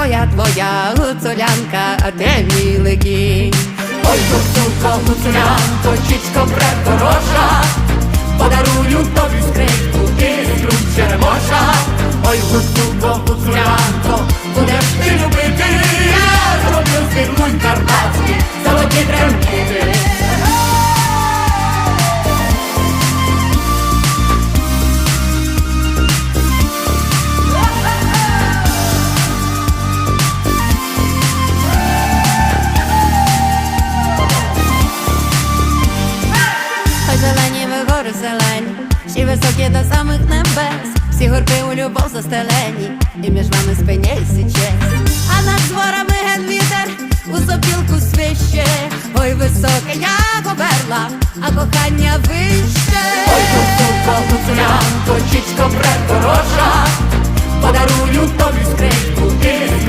Моя твоя гуцулянка, а де мій легінь? Ой, гуцулко, гуцулянко, чічко предорожа, подарую тобі скрипку і ключ черемоша. Ой, гуцулко, гуцулянко, будеш ти любити, гори зелені, всі високі до самих небес, всі горби у любов застелені, і між вами спиняється честь. а над дворами ген вітер у сопілку свище, ой високе, як оберла, а кохання вище. Ой, гуцулко, гуцуля, точічко предорожа, подарую тобі скринь.